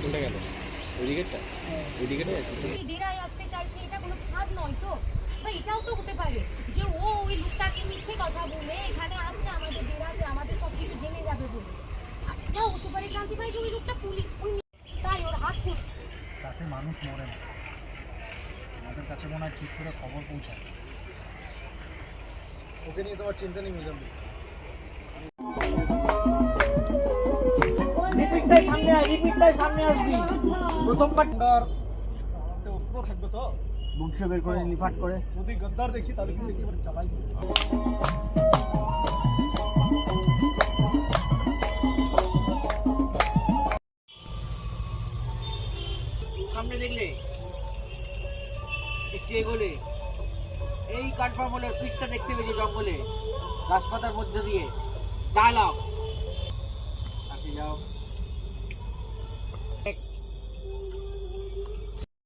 কোনটা গেল? ওই দিকেরটা? ওই দিকেটা যাচ্ছে এই ডেরায় আসতে চাইছে এটা কোনো ফাঁদ নয় তো। বা এটাও তো হতে পারে যে ও ওই লোকটাকে মিথ্যে কথা বলে এখানে আসছে আমাদের ডেরাতে আমাদের সব কিছু জেনে যাবে বলে। আর এটাও হতে পারে ক্রান্তি ভাই যে ওই লোকটা পুলিশ ওই তাই ওর হাত খুঁজ। তাতে মানুষ মরে না। আমাদের কাছে মনে হয় ঠিক করে খবর পৌঁছায়। ওকে নিয়ে তোমার চিন্তা নেই মিজাম রিপিটটাই সামনে আয় রিপিটটাই সামনে আসবি। প্রথমবার পুরো থাকবে তো। বংশ বের করে করে। যদি গদ্দার দেখি তাহলে কিন্তু একেবারে চালাই সামনে দেখলে? একটু এগোলে। এই কাঠফার্মলের পিঠটা দেখতে পেয়েছে জঙ্গলে। গাছপাতার মধ্যে দিয়ে। দাঁড়াও কাছে যাও। protect